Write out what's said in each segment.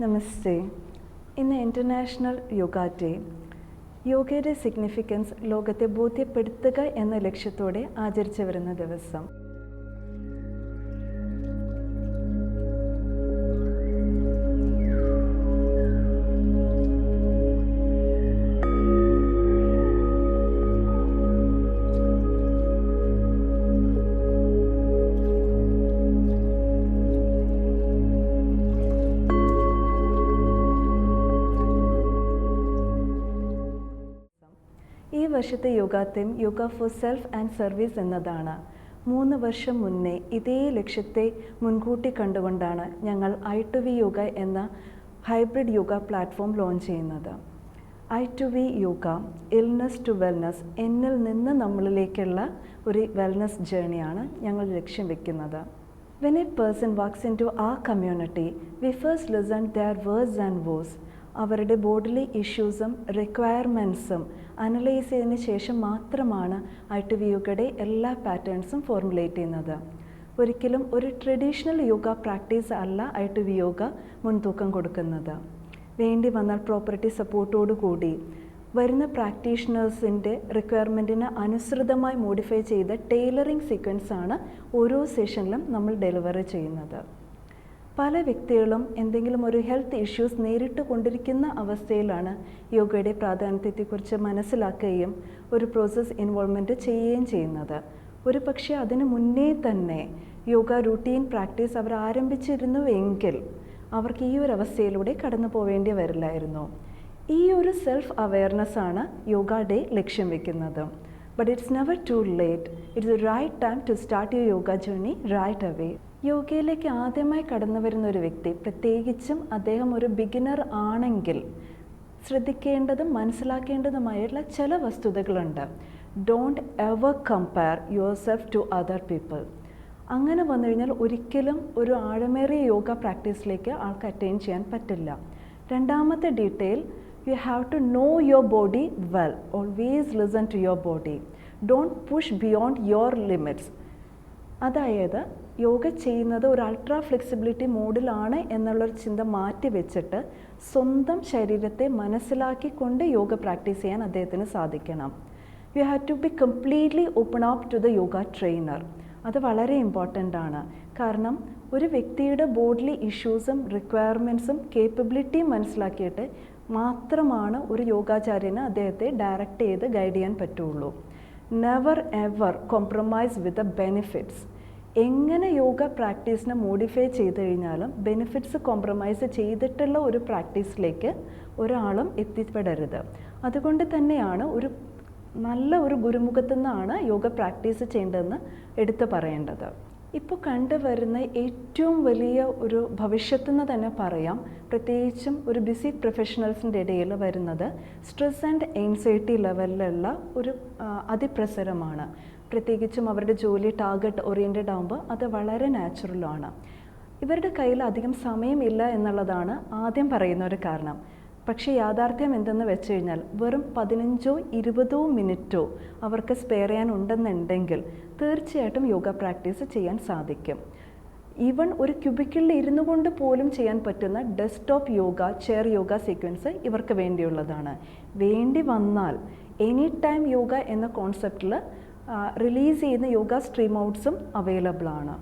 നമസ്തേ. ഇന്ന് international yoga day യോഗയുടെ significance ലോകത്തെ ബോധ്യപ്പെടുത്തുക എന്ന ലക്ഷ്യത്തോടെ ആചരിച്ചു വരുന്ന ദിവസം. ഈ വർഷത്തെ yoga theme yoga for self and service എന്നതാണ്. മൂന്ന് വർഷം മുന്നേ ഇതേ ലക്ഷ്യത്തെ മുൻകൂട്ടി കണ്ടുകൊണ്ടാണ് ഞങ്ങൾ ഐ ടു വി യോഗ എന്ന ഹൈബ്രിഡ് യോഗ പ്ലാറ്റ്ഫോം ലോഞ്ച് ചെയ്യുന്നത്. I to we yoga illness to wellness എന്നിൽ നിന്ന് നമ്മളിലേക്കുള്ള ഒരു വെൽനെസ് ജേണിയാണ് ഞങ്ങൾ ലക്ഷ്യം വെക്കുന്നത്. When a person walks into a community we first listen their words and woes അവരുടെ ബോഡിലി ഇഷ്യൂസും റിക്വയർമെന്റ്സും അനലൈസ് ചെയ്തതിന് ശേഷം മാത്രമാണ് ഐ ടു വി എല്ലാ പാറ്റേൺസും ഫോർമുലേറ്റ് ചെയ്യുന്നത്. ഒരിക്കലും ഒരു ട്രഡീഷണൽ യോഗ പ്രാക്ടീസ് അല്ല ഐ ടു വി യോഗ മുൻതൂക്കം കൊടുക്കുന്നത്. വേണ്ടി വന്നാൽ പ്രോപ്പർട്ടി സപ്പോർട്ടോടു കൂടി വരുന്ന പ്രാക്ടീഷണേഴ്സിന്റെ റിക്വയർമെന്റിന് അനുസൃതമായി മോഡിഫൈ ചെയ്ത ടൈലറിംഗ് സീക്വൻസാണ് ഓരോ സെഷനിലും നമ്മൾ ഡെലിവറി ചെയ്യുന്നത്. പല വ്യക്തികളും എന്തെങ്കിലും ഒരു ഹെൽത്ത് ഇഷ്യൂസ് നേരിട്ട് കൊണ്ടിരിക്കുന്ന അവസ്ഥയിലാണ് യോഗയുടെ പ്രാധാന്യത്തെക്കുറിച്ച് മനസ്സിലാക്കുകയും ഒരു പ്രോസസ്സ് ഇൻവോൾവ്മെന്റ് ചെയ്യുകയും ചെയ്യുന്നത്. ഒരു പക്ഷേ അതിന് മുന്നേ തന്നെ യോഗ റുട്ടീൻ പ്രാക്ടീസ് അവർ ആരംഭിച്ചിരുന്നു എങ്കിൽ അവർക്ക് ഈ ഒരു അവസ്ഥയിലൂടെ കടന്നു പോവേണ്ടി വരില്ലായിരുന്നു. ഈ ഒരു സെൽഫ് അവയർനെസ് ആണ് യോഗ ഡേ ലക്ഷ്യം വെക്കുന്നത്. But it's never too late it's right time to start your yoga journey right away യോഗയിലേക്ക് ആദ്യമായി കടന്നു വരുന്ന ഒരു വ്യക്തി പ്രത്യേകിച്ചും അദ്ദേഹം ഒരു ബിഗിനർ ആണെങ്കിൽ ശ്രദ്ധിക്കേണ്ടതും മനസ്സിലാക്കേണ്ടതുമായുള്ള ചില വസ്തുതകളുണ്ട്. Don't ever compare yourself to other people അങ്ങനെ വന്നു കഴിഞ്ഞാൽ ഒരിക്കലും ഒരു ആഴമേറിയ യോഗ പ്രാക്ടീസിലേക്ക് ആൾക്ക് അറ്റൈൻ ചെയ്യാൻ പറ്റില്ല. രണ്ടാമത്തെ detail you have to know your body well always listen to your body don't push beyond your limits അതായത് യോഗ ചെയ്യുന്നത് ഒരു അൾട്രാ ഫ്ലെക്സിബിലിറ്റി മോഡിലാണ് എന്നുള്ളൊരു ചിന്ത മാറ്റി വെച്ചിട്ട് സ്വന്തം ശരീരത്തെ മനസ്സിലാക്കിക്കൊണ്ട് യോഗ പ്രാക്ടീസ് ചെയ്യാൻ അദ്ദേഹത്തിന് സാധിക്കണം. You have to be completely open up to the yoga trainer അത് വളരെ ഇമ്പോർട്ടന്റ് ആണ്. കാരണം ഒരു വ്യക്തിയുടെ ബോഡിലി ഇഷ്യൂസും റിക്വയർമെന്റ്സും കേപ്പബിലിറ്റിയും മനസ്സിലാക്കിയിട്ട് മാത്രമാണ് ഒരു യോഗാചാര്യന് അദ്ദേഹത്തെ ഡയറക്റ്റ് ചെയ്ത് ഗൈഡ് ചെയ്യാൻ പറ്റുള്ളൂ. Never ever compromise with the benefits എങ്ങനെ യോഗ പ്രാക്ടീസിനെ മോഡിഫൈ ചെയ്ത് കഴിഞ്ഞാലും ബെനിഫിറ്റ്സ് കോംപ്രമൈസ് ചെയ്തിട്ടുള്ള ഒരു പ്രാക്ടീസിലേക്ക് ഒരാളും എത്തിപ്പെടരുത്. അതുകൊണ്ട് തന്നെയാണ് ഒരു നല്ല ഒരു ഗുരുമുഖത്തു നിന്നാണ് യോഗ പ്രാക്ടീസ് ചെയ്യേണ്ടതെന്ന് എടുത്തു പറയേണ്ടത്. ഇപ്പോൾ കണ്ടുവരുന്ന ഏറ്റവും വലിയ ഒരു ഭവിഷ്യത്തെന്ന് തന്നെ പറയാം. പ്രത്യേകിച്ചും ഒരു ബിസി പ്രൊഫഷണൽസിന്റെ ഇടയിൽ വരുന്നത് സ്ട്രെസ് ആൻഡ് എൻസൈറ്റി ലെവലിലുള്ള ഒരു അതിപ്രസരമാണ്. പ്രത്യേകിച്ചും അവരുടെ ജോലി ടാർഗറ്റ് ഓറിയന്റഡ് ആകുമ്പോൾ അത് വളരെ നാച്ചുറലാണ് ഇവരുടെ കയ്യിൽ അധികം സമയമില്ല എന്നുള്ളതാണ് ആദ്യം പറയുന്ന ഒരു കാരണം. പക്ഷേ യാഥാർത്ഥ്യം എന്തെന്ന് വെച്ച് കഴിഞ്ഞാൽ വെറും പതിനഞ്ചോ ഇരുപതോ മിനിറ്റോ അവർക്ക് സ്പെയർ ചെയ്യാൻ ഉണ്ടെന്നുണ്ടെങ്കിൽ തീർച്ചയായിട്ടും യോഗ പ്രാക്ടീസ് ചെയ്യാൻ സാധിക്കും. ഈവൺ ഒരു ക്യൂബിക്കിളിൽ ഇരുന്നു കൊണ്ട് പോലും ചെയ്യാൻ പറ്റുന്ന desktop yoga chair yoga sequence ഇവർക്ക് വേണ്ടിയുള്ളതാണ്. വേണ്ടി വന്നാൽ എനി ടൈം യോഗ എന്ന കോൺസെപ്റ്റിൽ റിലീസ് ചെയ്യുന്ന യോഗ സ്ട്രീം ഔട്ട്സും അവൈലബിൾ ആണ്.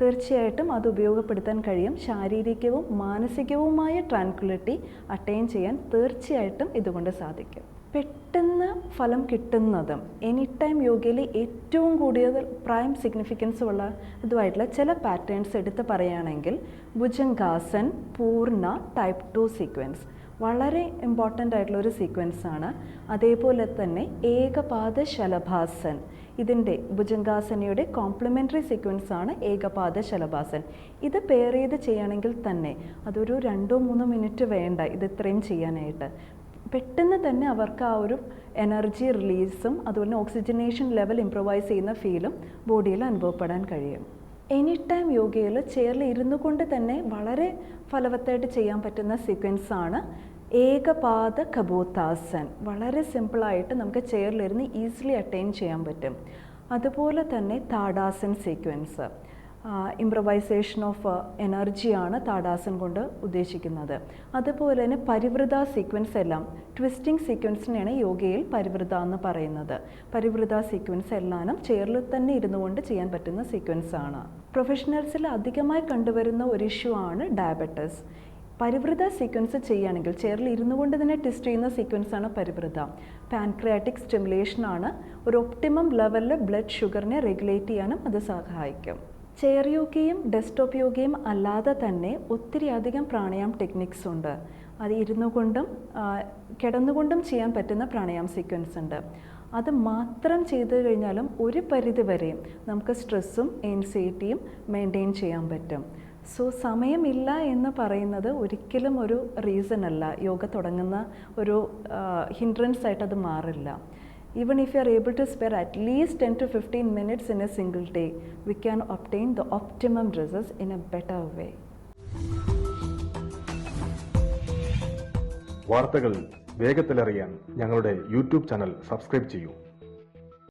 തീർച്ചയായിട്ടും അത് ഉപയോഗപ്പെടുത്താൻ കഴിയും. ശാരീരികവും മാനസികവുമായ ട്രാൻക്വിലിറ്റി അറ്റൈൻ ചെയ്യാൻ തീർച്ചയായിട്ടും ഇതുകൊണ്ട് സാധിക്കും. പെട്ടെന്ന് ഫലം കിട്ടുന്നതും എനി ടൈം യോഗയിലെ ഏറ്റവും കൂടിയ പ്രൈം സിഗ്നിഫിക്കൻസ് ഉള്ള ഇതുമായിട്ടുള്ള ചില പാറ്റേൺസ് എടുത്ത് പറയുകയാണെങ്കിൽ ഭുജങ്കാസൻ പൂർണ ടൈപ്പ് ടു സീക്വൻസ് വളരെ ഇമ്പോർട്ടന്റ് ആയിട്ടുള്ള ഒരു സീക്വൻസ് ആണ്. അതേപോലെ തന്നെ ഏകപാദ ശലഭാസൻ ഇതിന്റെ ഭുജംഗാസനയുടെ കോംപ്ലിമെന്ററി സീക്വൻസ് ആണ് ഏകപാദ ശലഭാസൻ ഇത് പെയർ ചെയ്ത് ചെയ്യുകയാണെങ്കിൽ തന്നെ അതൊരു രണ്ടോ മൂന്നോ മിനിറ്റ് വേണ്ട ഇത് ഇത്രയും ചെയ്യാനായിട്ട്. പെട്ടെന്ന് തന്നെ അവർക്ക് ആ ഒരു എനർജി റിലീസും അതുപോലെ ഓക്സിജനേഷൻ ലെവൽ ഇംപ്രൂവൈസ് ചെയ്യുന്ന ഫീലും ബോഡിയിൽ അനുഭവപ്പെടാൻ കഴിയും. എനി ടൈം യോഗയിൽ ചെയറിൽ ഇരുന്നു കൊണ്ട് തന്നെ വളരെ ഫലവത്തായിട്ട് ചെയ്യാൻ പറ്റുന്ന സീക്വൻസ് ആണ് ഏകപാദ കബോത്താസൻ. വളരെ സിമ്പിളായിട്ട് നമുക്ക് ചെയറിലിരുന്ന് ഈസിലി അറ്റൈൻ ചെയ്യാൻ പറ്റും. അതുപോലെ തന്നെ താടാസൻ സീക്വൻസ് ഇംപ്രവൈസേഷൻ ഓഫ് എനർജിയാണ് താടാസൻ കൊണ്ട് ഉദ്ദേശിക്കുന്നത്. അതുപോലെ തന്നെ പരിവൃത സീക്വൻസ് എല്ലാം ട്വിസ്റ്റിംഗ് സീക്വൻസിനെയാണ് യോഗയിൽ പരിവൃത എന്ന് പറയുന്നത്. പരിവൃത സീക്വൻസ് എല്ലാനും ചെയറിൽ തന്നെ ഇരുന്നു കൊണ്ട് ചെയ്യാൻ പറ്റുന്ന സീക്വൻസ് ആണ്. പ്രൊഫഷണൽസിൽ അധികമായി കണ്ടുവരുന്ന ഒരു ഇഷ്യൂ ആണ് ഡയബറ്റിസ് പരിവൃത സീക്വൻസ് ചെയ്യുകയാണെങ്കിൽ ചെയറിൽ ഇരുന്നു കൊണ്ട് തന്നെ ടെസ്റ്റ് ചെയ്യുന്ന സീക്വൻസ് ആണ് പരിവൃത. പാൻക്രിയാറ്റിക് സ്റ്റിമുലേഷനാണ് ഒരു ഒപ്റ്റിമം ലെവലിൽ ബ്ലഡ് ഷുഗറിനെ റെഗുലേറ്റ് ചെയ്യാനും അത് സഹായിക്കും. ചെയർ യോഗയും ഡെസ്ക്ടോപ്പ് യോഗയും അല്ലാതെ തന്നെ ഒത്തിരി അധികം പ്രാണായാം ടെക്നിക്സ് ഉണ്ട്. അത് ഇരുന്നു കൊണ്ടും കിടന്നുകൊണ്ടും ചെയ്യാൻ പറ്റുന്ന പ്രാണായാം സീക്വൻസ് ഉണ്ട്. അത് മാത്രം ചെയ്തു കഴിഞ്ഞാലും ഒരു പരിധി വരെയും നമുക്ക് സ്ട്രെസ്സും എൻസൈറ്റിയും മെയിന്റെയിൻ ചെയ്യാൻ പറ്റും. സോ സമയമില്ല എന്ന് പറയുന്നത് ഒരിക്കലും ഒരു റീസൺ അല്ല. യോഗ തുടങ്ങുന്ന ഒരു ഹിൻഡ്രൻസ് ആയിട്ട് അത് മാറില്ല. Even if you are able to spare at least ten to fifteen minutes in a single day we can obtain the optimum results in a better way വാർത്തകൾ വേഗത്തിലറിയാൻ ഞങ്ങളുടെ യൂട്യൂബ് ചാനൽ സബ്സ്ക്രൈബ് ചെയ്യൂ.